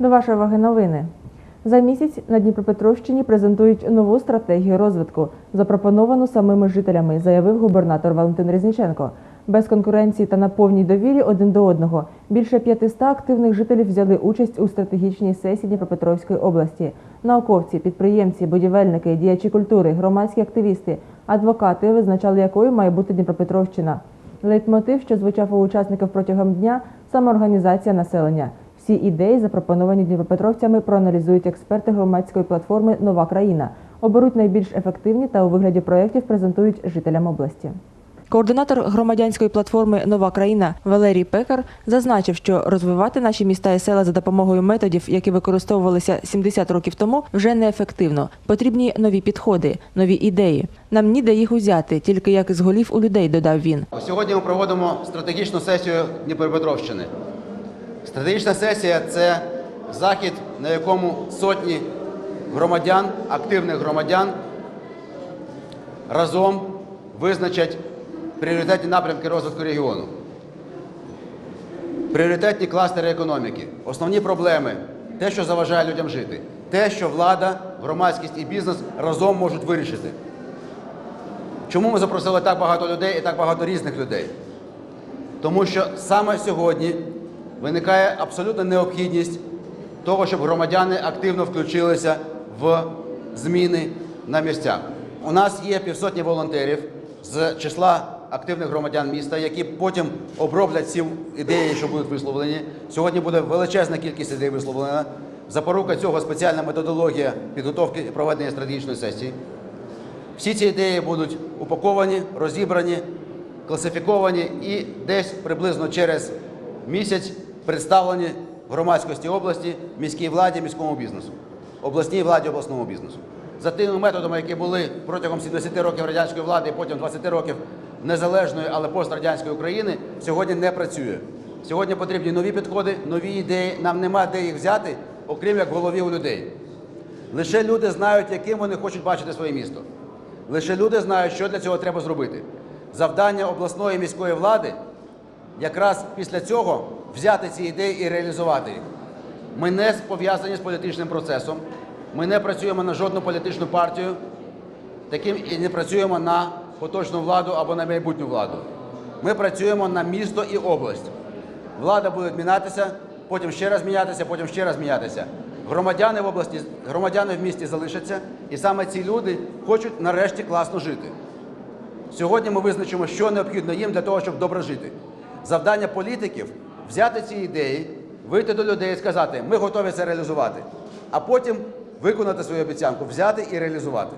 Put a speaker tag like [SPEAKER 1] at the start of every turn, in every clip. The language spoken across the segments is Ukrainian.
[SPEAKER 1] До вашої уваги новини. За місяць на Дніпропетровщині презентують нову стратегію розвитку, запропоновану самими жителями, заявив губернатор Валентин Резніченко. Без конкуренції та на повній довірі один до одного більше 500 активних жителів взяли участь у стратегічній сесії Дніпропетровської області. Науковці, підприємці, будівельники, діячі культури, громадські активісти, адвокати визначали, якою має бути Дніпропетровщина. Лейтмотив, що звучав у учасників протягом дня, самоорганізація населення. Всі ідеї, запропоновані дніпропетровцями, проаналізують експерти громадської платформи Нова країна. Оберуть найбільш ефективні та у вигляді проєктів презентують жителям області. Координатор громадянської платформи Нова країна Валерій Пекар зазначив, що розвивати наші міста і села за допомогою методів, які використовувалися 70 років тому, вже неефективно. Потрібні нові підходи, нові ідеї. Нам ніде їх узяти, тільки як з голів у людей, додав він.
[SPEAKER 2] Сьогодні ми проводимо стратегічну сесію Дніпропетровщини. Стратегічна сесія це захід, на якому сотні громадян, активних громадян разом визначать пріоритетні напрямки розвитку регіону, пріоритетні кластери економіки, основні проблеми, те, що заважає людям жити, те, що влада, громадськість і бізнес разом можуть вирішити. Чому ми запросили так багато людей і так багато різних людей? Тому що саме сьогодні виникає абсолютна необхідність того, щоб громадяни активно включилися в зміни на місцях. У нас є півсотні волонтерів з числа активних громадян міста, які потім оброблять ці ідеї, що будуть висловлені. Сьогодні буде величезна кількість ідей висловлена. Запорука цього спеціальна методологія підготовки і проведення стратегічної сесії. Всі ці ідеї будуть упаковані, розібрані, класифіковані і десь приблизно через місяць представлені в громадськості області, міській владі, міському бізнесу, обласній владі, обласному бізнесу. За тими методами, які були протягом 70 років радянської влади і потім 20 років незалежної, але пострадянської України, сьогодні не працює. Сьогодні потрібні нові підходи, нові ідеї. Нам нема де їх взяти, окрім як в голові у людей. Лише люди знають, яким вони хочуть бачити своє місто. Лише люди знають, що для цього треба зробити. Завдання обласної міської влади якраз після цього взяти ці ідеї і реалізувати їх. Ми не пов'язані з політичним процесом, ми не працюємо на жодну політичну партію, таким і не працюємо на поточну владу або на майбутню владу. Ми працюємо на місто і область. Влада буде мінятися, потім ще раз мінятися, потім ще раз мінятися. Громадяни в області, громадяни в місті залишаться, і саме ці люди хочуть нарешті класно жити. Сьогодні ми визначимо, що необхідно їм для того, щоб добре жити. Завдання політиків взяти ці ідеї, вийти до людей і сказати, ми готові це реалізувати, а потім виконати свою обіцянку, взяти і реалізувати.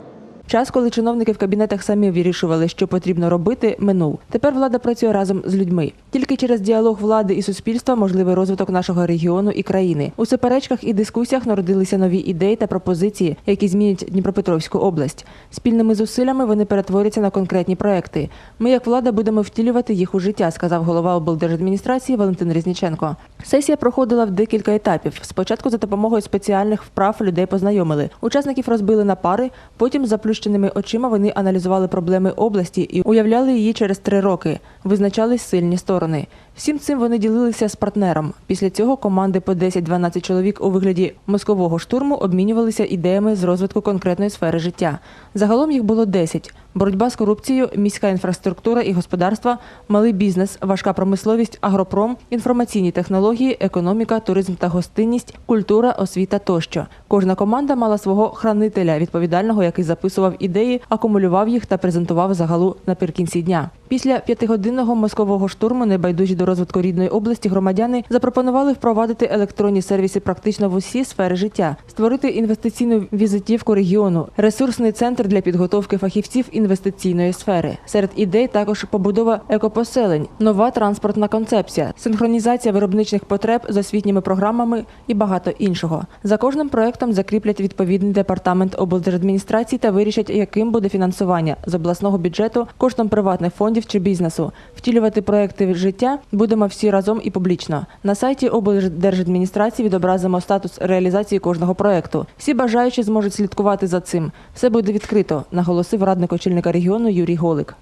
[SPEAKER 1] Час, коли чиновники в кабінетах самі вирішували, що потрібно робити, минув. Тепер влада працює разом з людьми. Тільки через діалог влади і суспільства можливий розвиток нашого регіону і країни. У суперечках і дискусіях народилися нові ідеї та пропозиції, які змінять Дніпропетровську область. Спільними зусиллями вони перетворяться на конкретні проекти. Ми, як влада, будемо втілювати їх у життя, сказав голова облдержадміністрації Валентин Різніченко. Сесія проходила в декілька етапів. Спочатку за допомогою спеціальних вправ людей познайомили. Учасників розбили на пари, потім з заплющеними очима вони аналізували проблеми області і уявляли її через три роки. Визначались сильні сторони. Всім цим вони ділилися з партнером. Після цього команди по 10-12 чоловік у вигляді мозкового штурму обмінювалися ідеями з розвитку конкретної сфери життя. Загалом їх було 10. Боротьба з корупцією, міська інфраструктура і господарства, малий бізнес, важка промисловість, агропром, інформаційні технології, економіка, туризм та гостинність, культура, освіта тощо. Кожна команда мала свого хранителя, відповідального, який записував ідеї, акумулював їх та презентував загалу наприкінці дня. Після п'ятигодинного мозкового штурму, небайдужі до розвитку рідної області, громадяни запропонували впровадити електронні сервіси практично в усі сфери життя, створити інвестиційну візитівку регіону, ресурсний центр для підготовки фахівців інвестиційної сфери. Серед ідей також побудова екопоселень, нова транспортна концепція, синхронізація виробничних потреб з освітніми програмами і багато іншого. За кожним проектом закріплять відповідний департамент облдержадміністрації та вирішать, яким буде фінансування з обласного бюджету, коштом приватних фондів чи бізнесу. Втілювати проекти життя будемо всі разом і публічно. На сайті облдержадміністрації відобразимо статус реалізації кожного проекту. Всі бажаючі зможуть слідкувати за цим. Все буде відкрито, наголосив радник очільника регіону Юрій Голик.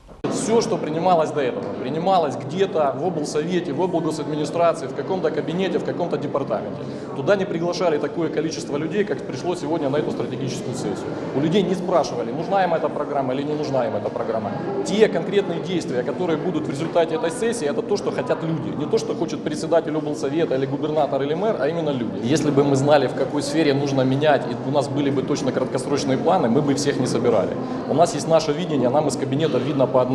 [SPEAKER 3] Все, что принималось до этого, принималось где-то в облсовете, в облгосадминистрации, в каком-то кабинете, в каком-то департаменте. Туда не приглашали такое количество людей, как пришло сегодня на эту стратегическую сессию. У людей не спрашивали, нужна им эта программа или не нужна им эта программа. Те конкретные действия, которые будут в результате этой сессии, это то, что хотят люди. Не то, что хочет председатель облсовета или губернатор или мэр, а именно люди. Если бы мы знали, в какой сфере нужно менять, и у нас были бы точно краткосрочные планы, мы бы всех не собирали. У нас есть наше видение, нам из кабинета видно по одному.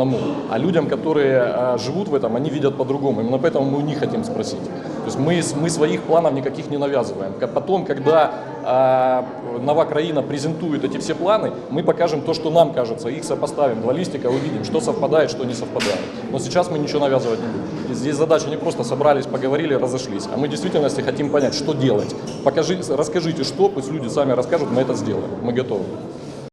[SPEAKER 3] А людям, которые э, живут в этом, они видят по-другому. Именно поэтому мы у них хотим спросить. То есть мы, мы своих планов никаких не навязываем. Потом, когда э, Новокраина презентует эти все планы, мы покажем то, что нам кажется, их сопоставим, два листика, увидим, что совпадает, что не совпадает. Но сейчас мы ничего навязывать не будем. Здесь задача не просто собрались, поговорили, разошлись, а мы в действительности хотим понять, что делать. Покажи, расскажите, что, пусть люди сами расскажут, мы это сделаем. Мы готовы.